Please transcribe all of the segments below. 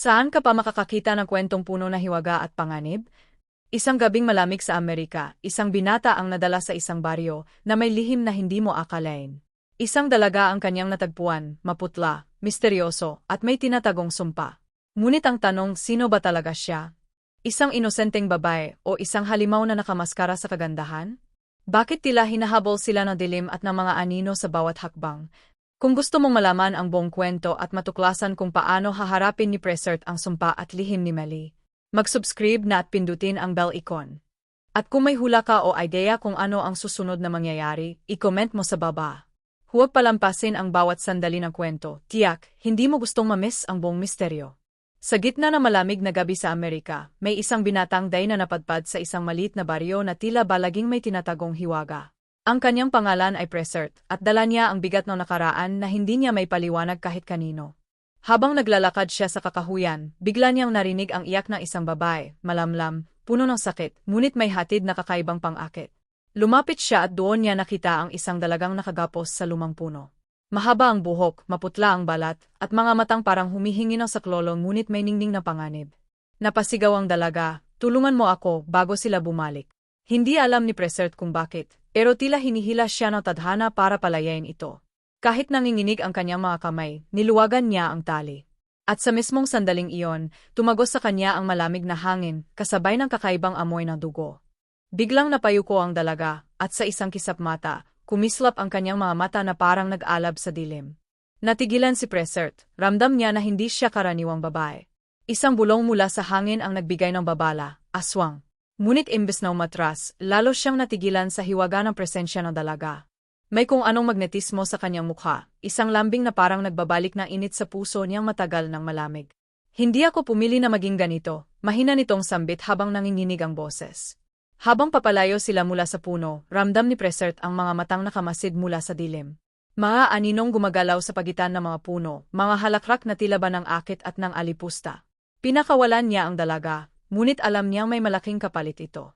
Saan ka pa makakakita ng kwentong puno na hiwaga at panganib? Isang gabing malamig sa Amerika, isang binata ang nadala sa isang baryo na may lihim na hindi mo akalain. Isang dalaga ang kanyang natagpuan, maputla, misteryoso, at may tinatagong sumpa. Ngunit ang tanong, sino ba talaga siya? Isang inosenteng babae o isang halimaw na nakamaskara sa kagandahan? Bakit tila hinahabol sila ng dilim at ng mga anino sa bawat hakbang, kung gusto mong malaman ang buong kwento at matuklasan kung paano haharapin ni Presert ang sumpa at lihim ni Mali, mag-subscribe na at pindutin ang bell icon. At kung may hula ka o idea kung ano ang susunod na mangyayari, i-comment mo sa baba. Huwag palampasin ang bawat sandali ng kwento, tiyak, hindi mo gustong mamiss ang buong misteryo. Sa gitna ng malamig na gabi sa Amerika, may isang binatang day na napadpad sa isang maliit na baryo na tila balaging may tinatagong hiwaga. Ang kanyang pangalan ay Presert, at dala niya ang bigat ng nakaraan na hindi niya may paliwanag kahit kanino. Habang naglalakad siya sa kakahuyan, bigla niyang narinig ang iyak ng isang babae, malamlam, puno ng sakit, ngunit may hatid na kakaibang pang-akit. Lumapit siya at doon niya nakita ang isang dalagang nakagapos sa lumang puno. Mahaba ang buhok, maputla ang balat, at mga matang parang humihingi ng saklolo ngunit may ningning na panganib. Napasigaw ang dalaga, tulungan mo ako bago sila bumalik. Hindi alam ni Presert kung bakit, pero tila hinihila siya ng tadhana para palayain ito. Kahit nanginginig ang kanyang mga kamay, niluwagan niya ang tali. At sa mismong sandaling iyon, tumagos sa kanya ang malamig na hangin, kasabay ng kakaibang amoy ng dugo. Biglang napayuko ang dalaga, at sa isang kisap mata, kumislap ang kanyang mga mata na parang nag-alab sa dilim. Natigilan si Presert, ramdam niya na hindi siya karaniwang babae. Isang bulong mula sa hangin ang nagbigay ng babala, aswang. Ngunit imbes na umatras, lalo siyang natigilan sa hiwaga ng presensya ng dalaga. May kung anong magnetismo sa kanyang mukha, isang lambing na parang nagbabalik ng init sa puso niyang matagal ng malamig. Hindi ako pumili na maging ganito, mahina nitong sambit habang nanginginig ang boses. Habang papalayo sila mula sa puno, ramdam ni Presert ang mga matang nakamasid mula sa dilim. Mga aninong gumagalaw sa pagitan ng mga puno, mga halakrak na tila ba ng akit at ng alipusta. Pinakawalan niya ang dalaga, ngunit alam niyang may malaking kapalit ito.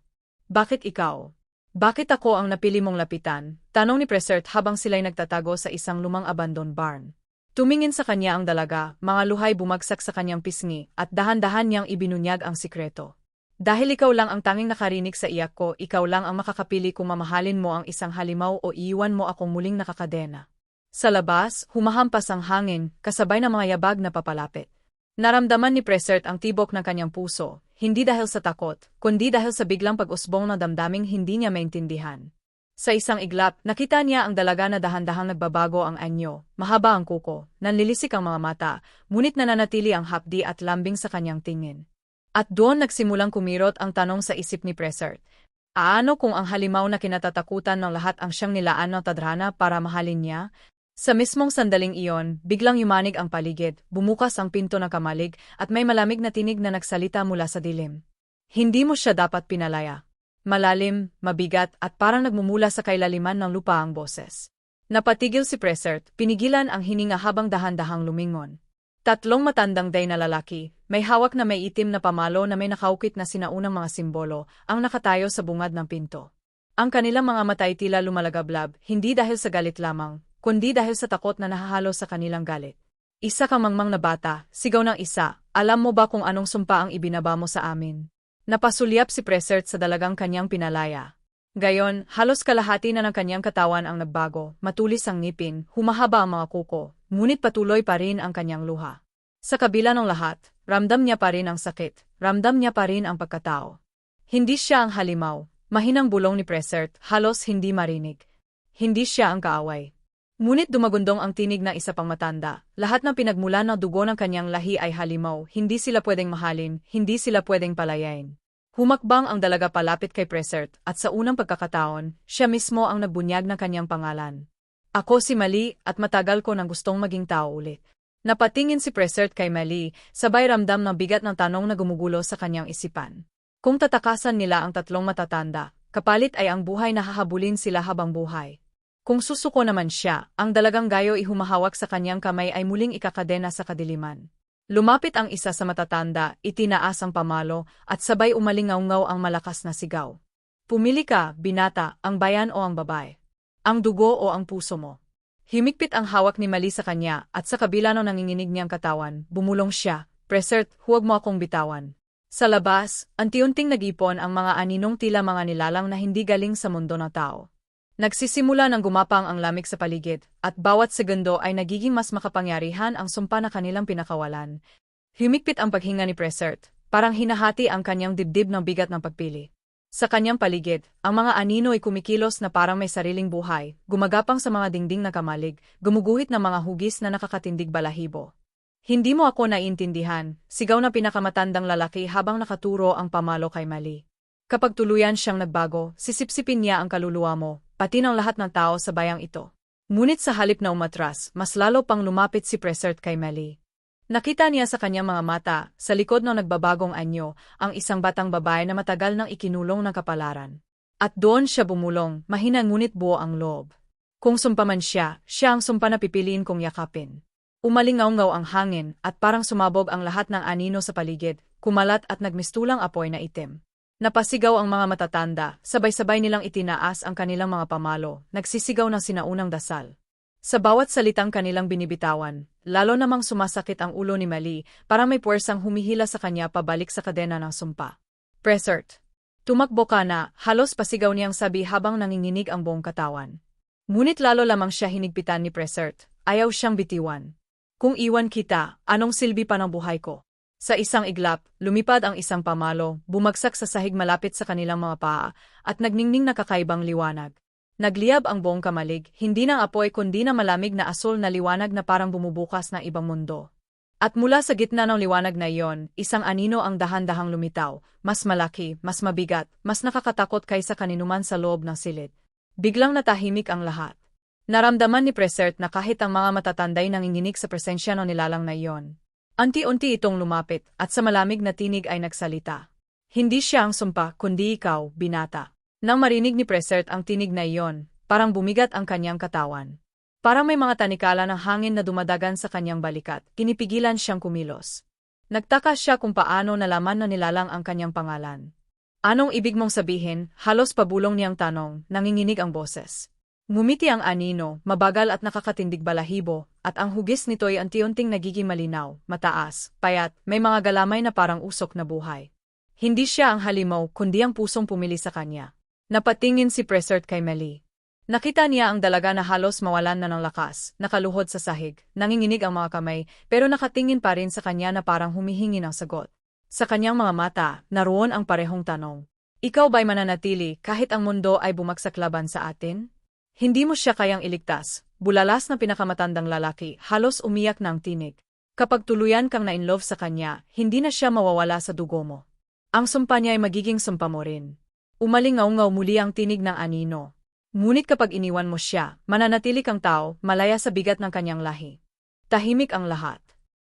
Bakit ikaw? Bakit ako ang napili mong lapitan? Tanong ni Presert habang sila'y nagtatago sa isang lumang abandoned barn. Tumingin sa kanya ang dalaga, mga luhay bumagsak sa kanyang pisngi, at dahan-dahan niyang ibinunyag ang sikreto. Dahil ikaw lang ang tanging nakarinig sa iyak ko, ikaw lang ang makakapili kung mamahalin mo ang isang halimaw o iiwan mo akong muling nakakadena. Sa labas, humahampas ang hangin, kasabay ng mga yabag na papalapit. Naramdaman ni Presert ang tibok ng kanyang puso, hindi dahil sa takot, kundi dahil sa biglang pag-usbong na damdaming hindi niya maintindihan. Sa isang iglap, nakita niya ang dalaga na dahan-dahang nagbabago ang anyo, mahaba ang kuko, nanlilisik ang mga mata, ngunit nananatili ang hapdi at lambing sa kanyang tingin. At doon nagsimulang kumirot ang tanong sa isip ni Presert. Aano kung ang halimaw na kinatatakutan ng lahat ang siyang nilaan ng tadrana para mahalin niya, sa mismong sandaling iyon, biglang yumanig ang paligid, bumukas ang pinto ng kamalig, at may malamig na tinig na nagsalita mula sa dilim. Hindi mo siya dapat pinalaya. Malalim, mabigat, at parang nagmumula sa kailaliman ng lupa ang boses. Napatigil si Presert, pinigilan ang hininga habang dahan-dahang lumingon. Tatlong matandang day na lalaki, may hawak na may itim na pamalo na may nakaukit na sinaunang mga simbolo, ang nakatayo sa bungad ng pinto. Ang kanilang mga mata ay tila lumalagablab, hindi dahil sa galit lamang, kundi dahil sa takot na nahahalo sa kanilang galit. Isa kang mangmang na bata, sigaw ng isa, alam mo ba kung anong sumpa ang ibinaba mo sa amin? Napasulyap si Presert sa dalagang kanyang pinalaya. Gayon, halos kalahati na ng kanyang katawan ang nagbago, matulis ang ngipin, humahaba ang mga kuko, ngunit patuloy pa rin ang kanyang luha. Sa kabila ng lahat, ramdam niya pa rin ang sakit, ramdam niya pa rin ang pagkatao. Hindi siya ang halimaw, mahinang bulong ni Presert, halos hindi marinig. Hindi siya ang kaaway. Ngunit dumagundong ang tinig na isa pang matanda. Lahat ng pinagmula ng dugo ng kanyang lahi ay halimaw, hindi sila pwedeng mahalin, hindi sila pwedeng palayain. Humakbang ang dalaga palapit kay Presert, at sa unang pagkakataon, siya mismo ang nagbunyag ng kanyang pangalan. Ako si Mali, at matagal ko nang gustong maging tao ulit. Napatingin si Presert kay Mali, sabay ramdam ng bigat ng tanong na gumugulo sa kanyang isipan. Kung tatakasan nila ang tatlong matatanda, kapalit ay ang buhay na hahabulin sila habang buhay. Kung susuko naman siya, ang dalagang gayo ihumahawak sa kanyang kamay ay muling ikakadena sa kadiliman. Lumapit ang isa sa matatanda, itinaas ang pamalo, at sabay umalingaw-ngaw ang malakas na sigaw. Pumili ka, binata, ang bayan o ang babae. Ang dugo o ang puso mo. Himikpit ang hawak ni Mali sa kanya, at sa kabila ng nanginginig niyang katawan, bumulong siya, Presert, huwag mo akong bitawan. Sa labas, anti-unting nag-ipon ang mga aninong tila mga nilalang na hindi galing sa mundo ng tao. Nagsisimula ng gumapang ang lamig sa paligid, at bawat segundo ay nagiging mas makapangyarihan ang sumpa na kanilang pinakawalan. Humikpit ang paghinga ni Presert, parang hinahati ang kanyang dibdib ng bigat ng pagpili. Sa kanyang paligid, ang mga anino ay kumikilos na parang may sariling buhay, gumagapang sa mga dingding na kamalig, gumuguhit ng mga hugis na nakakatindig balahibo. Hindi mo ako naiintindihan, sigaw na pinakamatandang lalaki habang nakaturo ang pamalo kay Mali. Kapag tuluyan siyang nagbago, sisipsipin niya ang kaluluwa mo, pati ng lahat ng tao sa bayang ito. Ngunit sa halip na umatras, mas lalo pang lumapit si Presert kay Mali. Nakita niya sa kanyang mga mata, sa likod ng nagbabagong anyo, ang isang batang babae na matagal nang ikinulong ng kapalaran. At doon siya bumulong, mahina ngunit buo ang loob. Kung sumpa man siya, siya ang sumpa na pipiliin kong yakapin. Umalingaw-ngaw ang hangin, at parang sumabog ang lahat ng anino sa paligid, kumalat at nagmistulang apoy na itim. Napasigaw ang mga matatanda, sabay-sabay nilang itinaas ang kanilang mga pamalo, nagsisigaw ng sinaunang dasal. Sa bawat salitang kanilang binibitawan, lalo namang sumasakit ang ulo ni Mali, para may puwersang humihila sa kanya pabalik sa kadena ng sumpa. Presert. Tumakbo ka na, halos pasigaw niyang sabi habang nanginginig ang buong katawan. Ngunit lalo lamang siya hinigpitan ni Presert, ayaw siyang bitiwan. Kung iwan kita, anong silbi pa ng buhay ko? Sa isang iglap, lumipad ang isang pamalo, bumagsak sa sahig malapit sa kanilang mga paa, at nagningning na kakaibang liwanag. Nagliyab ang buong kamalig, hindi ng apoy kundi na malamig na asul na liwanag na parang bumubukas ng ibang mundo. At mula sa gitna ng liwanag na iyon, isang anino ang dahan-dahang lumitaw, mas malaki, mas mabigat, mas nakakatakot kaysa kaninuman sa loob ng silid. Biglang natahimik ang lahat. Naramdaman ni Presert na kahit ang mga matatanday nanginginig sa presensya ng nilalang na iyon. Anti-unti itong lumapit, at sa malamig na tinig ay nagsalita. Hindi siya ang sumpa, kundi ikaw, binata. Nang marinig ni Presert ang tinig na iyon, parang bumigat ang kanyang katawan. Parang may mga tanikala ng hangin na dumadagan sa kanyang balikat, kinipigilan siyang kumilos. Nagtaka siya kung paano nalaman na nilalang ang kanyang pangalan. Anong ibig mong sabihin, halos pabulong niyang tanong, nanginginig ang boses. Ngumiti ang anino, mabagal at nakakatindig balahibo, at ang hugis nito'y anti-unting nagiging malinaw, mataas, payat, may mga galamay na parang usok na buhay. Hindi siya ang halimaw, kundi ang pusong pumili sa kanya. Napatingin si Presert kay Meli. Nakita niya ang dalaga na halos mawalan na ng lakas, nakaluhod sa sahig, nanginginig ang mga kamay, pero nakatingin pa rin sa kanya na parang humihingi ng sagot. Sa kanyang mga mata, naroon ang parehong tanong. Ikaw ba'y mananatili kahit ang mundo ay bumagsak laban sa atin? Hindi mo siya kayang iligtas, bulalas na pinakamatandang lalaki, halos umiyak ng tinig. Kapag tuluyan kang na-inlove sa kanya, hindi na siya mawawala sa dugo mo. Ang sumpa niya ay magiging sumpa mo rin. Umalingaw-ngaw muli ang tinig ng anino. Ngunit kapag iniwan mo siya, mananatili kang tao, malaya sa bigat ng kanyang lahi. Tahimik ang lahat.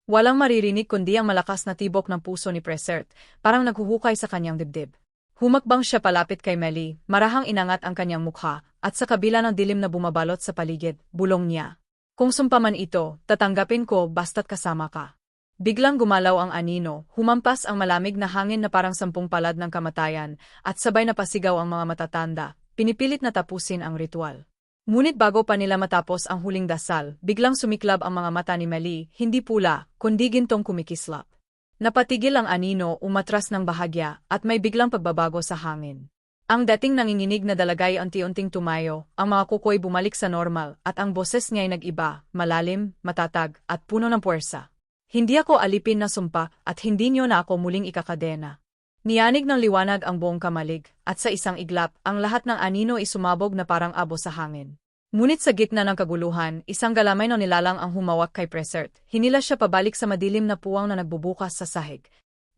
Walang maririnig kundi ang malakas na tibok ng puso ni Presert, parang naghuhukay sa kanyang dibdib. Humakbang siya palapit kay Meli, marahang inangat ang kanyang mukha, at sa kabila ng dilim na bumabalot sa paligid, bulong niya. Kung sumpaman ito, tatanggapin ko basta't kasama ka. Biglang gumalaw ang anino, humampas ang malamig na hangin na parang sampung palad ng kamatayan, at sabay na pasigaw ang mga matatanda, pinipilit na tapusin ang ritual. Ngunit bago pa nila matapos ang huling dasal, biglang sumiklab ang mga mata ni Mali, hindi pula, kundi gintong kumikislap. Napatigil ang anino, umatras ng bahagya, at may biglang pagbabago sa hangin. Ang dating nanginginig na dalagay unti-unting tumayo, ang mga kukoy bumalik sa normal, at ang boses niya ay nag-iba, malalim, matatag, at puno ng puwersa. Hindi ako alipin na sumpa at hindi niyo na ako muling ikakadena. Niyanig ng liwanag ang buong kamalig, at sa isang iglap, ang lahat ng anino ay sumabog na parang abo sa hangin. Ngunit sa gitna ng kaguluhan, isang galamay na nilalang ang humawak kay Presert. Hinila siya pabalik sa madilim na puwang na nagbubukas sa sahig.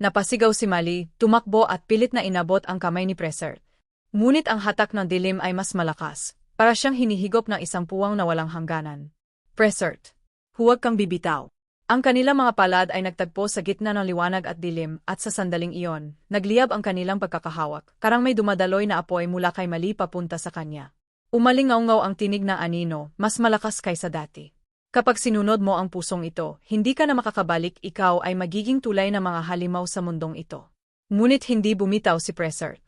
Napasigaw si Mali, tumakbo at pilit na inabot ang kamay ni Presert. Ngunit ang hatak ng dilim ay mas malakas, para siyang hinihigop ng isang puwang na walang hangganan. Presert, huwag kang bibitaw. Ang kanilang mga palad ay nagtagpo sa gitna ng liwanag at dilim, at sa sandaling iyon, nagliyab ang kanilang pagkakahawak, karang may dumadaloy na apoy mula kay Mali papunta sa kanya. Umalingaw-ngaw ang tinig na anino, mas malakas kaysa dati. Kapag sinunod mo ang pusong ito, hindi ka na makakabalik ikaw ay magiging tulay na mga halimaw sa mundong ito. Ngunit hindi bumitaw si Presert.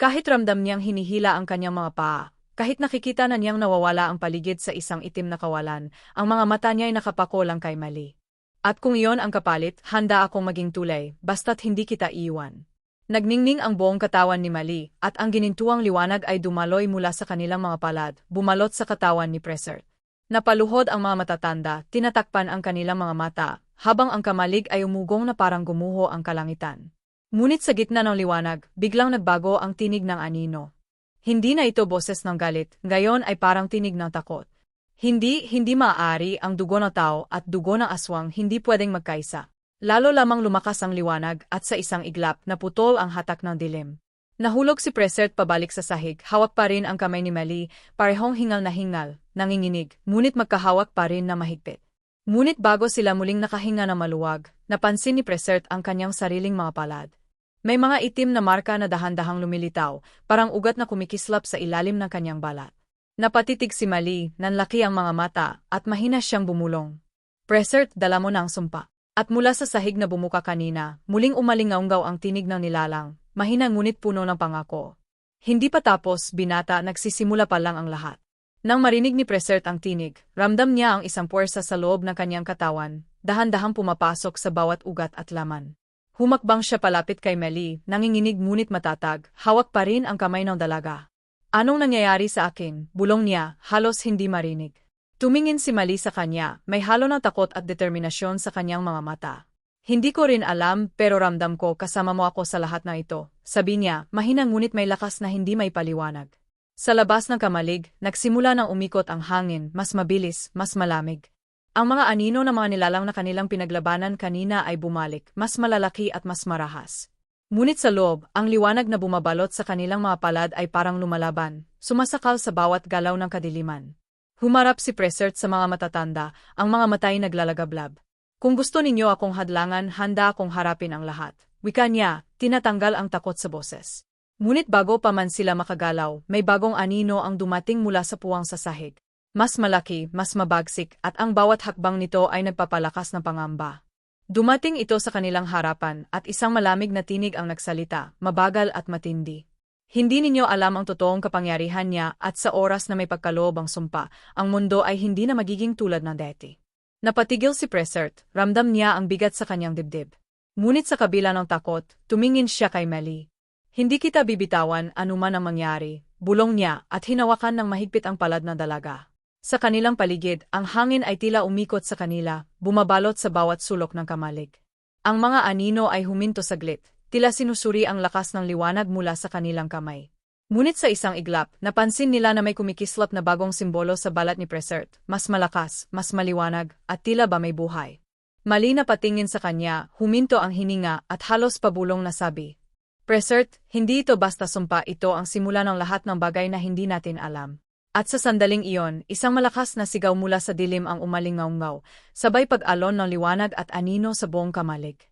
Kahit ramdam niyang hinihila ang kanyang mga paa, kahit nakikita na niyang nawawala ang paligid sa isang itim na kawalan, ang mga mata niya ay nakapako lang kay Mali. At kung iyon ang kapalit, handa akong maging tulay, basta't hindi kita iwan. Nagningning ang buong katawan ni Mali, at ang ginintuang liwanag ay dumaloy mula sa kanilang mga palad, bumalot sa katawan ni Presert. Napaluhod ang mga matatanda, tinatakpan ang kanilang mga mata, habang ang kamalig ay umugong na parang gumuho ang kalangitan. Ngunit sa gitna ng liwanag, biglang nagbago ang tinig ng anino. Hindi na ito boses ng galit, ngayon ay parang tinig ng takot. Hindi, hindi maaari ang dugo ng tao at dugo ng aswang hindi pwedeng magkaisa. Lalo lamang lumakas ang liwanag at sa isang iglap naputol ang hatak ng dilim. Nahulog si Presert pabalik sa sahig, hawak pa rin ang kamay ni Mali, parehong hingal na hingal, nanginginig, ngunit magkahawak pa rin na mahigpit. Ngunit bago sila muling nakahinga na maluwag, napansin ni Presert ang kanyang sariling mga palad. May mga itim na marka na dahan-dahang lumilitaw, parang ugat na kumikislap sa ilalim ng kanyang balat. Napatitig si Mali, nanlaki ang mga mata, at mahina siyang bumulong. Presert, dala mo ang sumpa. At mula sa sahig na bumuka kanina, muling umalingaunggaw ang tinig ng nilalang, mahina ngunit puno ng pangako. Hindi pa tapos, binata, nagsisimula pa lang ang lahat. Nang marinig ni Presert ang tinig, ramdam niya ang isang puwersa sa loob ng kanyang katawan, dahan-dahang pumapasok sa bawat ugat at laman. Humakbang siya palapit kay Meli, nanginginig ngunit matatag, hawak pa rin ang kamay ng dalaga. Anong nangyayari sa akin? Bulong niya, halos hindi marinig. Tumingin si Mali sa kanya, may halo ng takot at determinasyon sa kanyang mga mata. Hindi ko rin alam pero ramdam ko kasama mo ako sa lahat ng ito. Sabi niya, mahina ngunit may lakas na hindi may paliwanag. Sa labas ng kamalig, nagsimula ng umikot ang hangin, mas mabilis, mas malamig. Ang mga anino ng mga nilalang na kanilang pinaglabanan kanina ay bumalik, mas malalaki at mas marahas. Ngunit sa loob, ang liwanag na bumabalot sa kanilang mga palad ay parang lumalaban, sumasakal sa bawat galaw ng kadiliman. Humarap si Presert sa mga matatanda, ang mga matay naglalagablab. Kung gusto ninyo akong hadlangan, handa akong harapin ang lahat. Wika niya, tinatanggal ang takot sa boses. Ngunit bago pa man sila makagalaw, may bagong anino ang dumating mula sa puwang sa sahig. Mas malaki, mas mabagsik, at ang bawat hakbang nito ay nagpapalakas ng pangamba. Dumating ito sa kanilang harapan at isang malamig na tinig ang nagsalita, mabagal at matindi. Hindi ninyo alam ang totoong kapangyarihan niya at sa oras na may pagkaloob ang sumpa, ang mundo ay hindi na magiging tulad ng dati. Napatigil si Presert, ramdam niya ang bigat sa kanyang dibdib. Ngunit sa kabila ng takot, tumingin siya kay Meli. Hindi kita bibitawan anuman ang mangyari, bulong niya at hinawakan ng mahigpit ang palad na dalaga. Sa kanilang paligid, ang hangin ay tila umikot sa kanila, bumabalot sa bawat sulok ng kamalig. Ang mga anino ay huminto saglit, tila sinusuri ang lakas ng liwanag mula sa kanilang kamay. Ngunit sa isang iglap, napansin nila na may kumikislap na bagong simbolo sa balat ni Presert, mas malakas, mas maliwanag, at tila ba may buhay. Mali na patingin sa kanya, huminto ang hininga at halos pabulong na sabi, Presert, hindi ito basta sumpa ito ang simula ng lahat ng bagay na hindi natin alam. At sa sandaling iyon, isang malakas na sigaw mula sa dilim ang umalingaw-ngaw, sabay pag-alon ng liwanag at anino sa buong kamalig.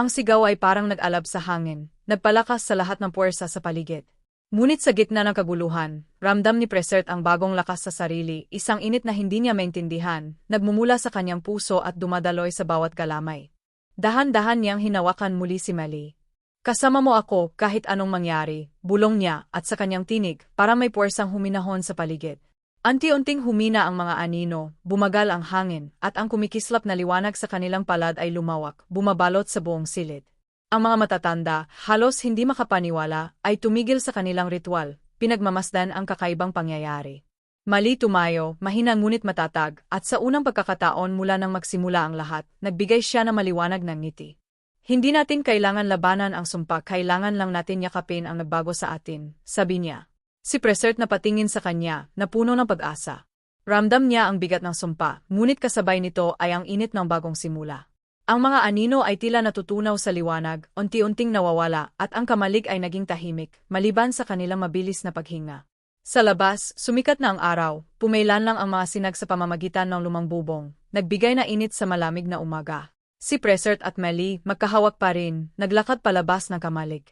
Ang sigaw ay parang nag-alab sa hangin, nagpalakas sa lahat ng puwersa sa paligid. Ngunit sa gitna ng kaguluhan, ramdam ni Presert ang bagong lakas sa sarili, isang init na hindi niya maintindihan, nagmumula sa kanyang puso at dumadaloy sa bawat galamay. Dahan-dahan niyang hinawakan muli si Mali. Kasama mo ako kahit anong mangyari, bulong niya at sa kanyang tinig para may puwersang huminahon sa paligid. Anti-unting humina ang mga anino, bumagal ang hangin, at ang kumikislap na liwanag sa kanilang palad ay lumawak, bumabalot sa buong silid. Ang mga matatanda, halos hindi makapaniwala, ay tumigil sa kanilang ritual, pinagmamasdan ang kakaibang pangyayari. Mali tumayo, mahina ngunit matatag, at sa unang pagkakataon mula nang magsimula ang lahat, nagbigay siya ng maliwanag ng ngiti. Hindi natin kailangan labanan ang sumpa, kailangan lang natin yakapin ang nagbago sa atin, sabi niya. Si Presert na patingin sa kanya, na puno ng pag-asa. Ramdam niya ang bigat ng sumpa, ngunit kasabay nito ay ang init ng bagong simula. Ang mga anino ay tila natutunaw sa liwanag, unti-unting nawawala, at ang kamalig ay naging tahimik, maliban sa kanilang mabilis na paghinga. Sa labas, sumikat na ang araw, pumailan lang ang mga sinag sa pamamagitan ng lumang bubong, nagbigay na init sa malamig na umaga. Si Presert at Meli, magkahawak pa rin, naglakad palabas ng kamalig.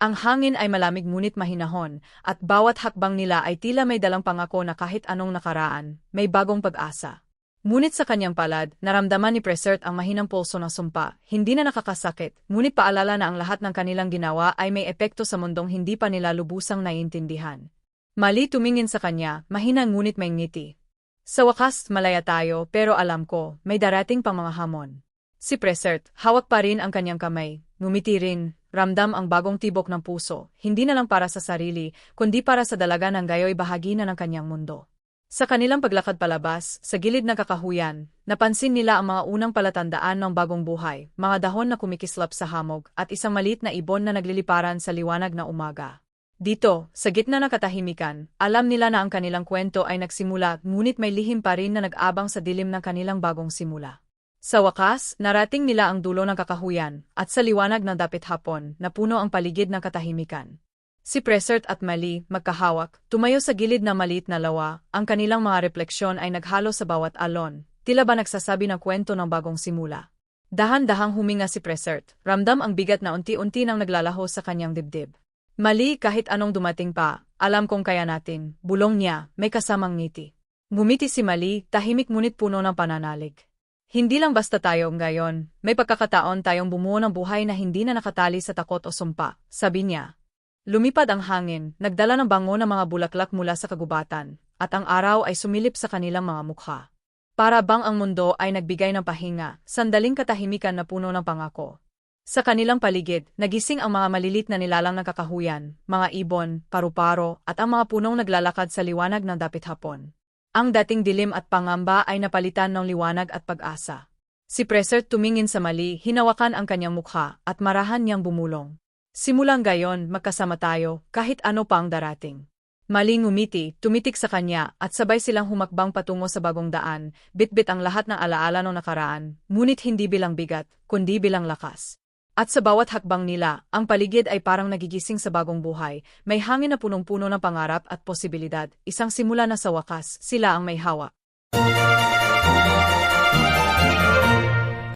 Ang hangin ay malamig ngunit mahinahon, at bawat hakbang nila ay tila may dalang pangako na kahit anong nakaraan, may bagong pag-asa. Ngunit sa kanyang palad, naramdaman ni Presert ang mahinang pulso ng sumpa, hindi na nakakasakit, ngunit paalala na ang lahat ng kanilang ginawa ay may epekto sa mundong hindi pa nila lubusang naiintindihan. Mali tumingin sa kanya, mahina ngunit may ngiti. Sa wakas, malaya tayo, pero alam ko, may darating pang mga hamon. Si Presert, hawak pa rin ang kanyang kamay, ngumiti rin, ramdam ang bagong tibok ng puso, hindi na lang para sa sarili, kundi para sa dalaga ng gayo'y bahagi na ng kanyang mundo. Sa kanilang paglakad palabas, sa gilid ng kakahuyan, napansin nila ang mga unang palatandaan ng bagong buhay, mga dahon na kumikislap sa hamog, at isang malit na ibon na nagliliparan sa liwanag na umaga. Dito, sa gitna ng katahimikan, alam nila na ang kanilang kwento ay nagsimula ngunit may lihim pa rin na nag-abang sa dilim ng kanilang bagong simula. Sa wakas, narating nila ang dulo ng kakahuyan, at sa liwanag ng dapit hapon, napuno ang paligid ng katahimikan. Si Presert at Mali, magkahawak, tumayo sa gilid ng maliit na lawa, ang kanilang mga refleksyon ay naghalo sa bawat alon, tila ba nagsasabi ng kwento ng bagong simula. Dahan-dahang huminga si Presert, ramdam ang bigat na unti-unti nang naglalaho sa kanyang dibdib. Mali kahit anong dumating pa, alam kong kaya natin, bulong niya, may kasamang ngiti. Ngumiti si Mali, tahimik ngunit puno ng pananalig. Hindi lang basta tayo ngayon, may pagkakataon tayong bumuo ng buhay na hindi na nakatali sa takot o sumpa, sabi niya. Lumipad ang hangin, nagdala ng bango ng mga bulaklak mula sa kagubatan, at ang araw ay sumilip sa kanilang mga mukha. Para bang ang mundo ay nagbigay ng pahinga, sandaling katahimikan na puno ng pangako. Sa kanilang paligid, nagising ang mga malilit na nilalang ng kakahuyan, mga ibon, paru-paro, at ang mga punong naglalakad sa liwanag ng dapit hapon. Ang dating dilim at pangamba ay napalitan ng liwanag at pag-asa. Si Presert tumingin sa mali, hinawakan ang kanyang mukha, at marahan niyang bumulong. Simulang gayon, magkasama tayo, kahit ano pa ang darating. Maling umiti, tumitik sa kanya, at sabay silang humakbang patungo sa bagong daan, bitbit ang lahat ng alaala ng nakaraan, ngunit hindi bilang bigat, kundi bilang lakas. At sa bawat hakbang nila, ang paligid ay parang nagigising sa bagong buhay, may hangin na punong-puno ng pangarap at posibilidad, isang simula na sa wakas, sila ang may hawa.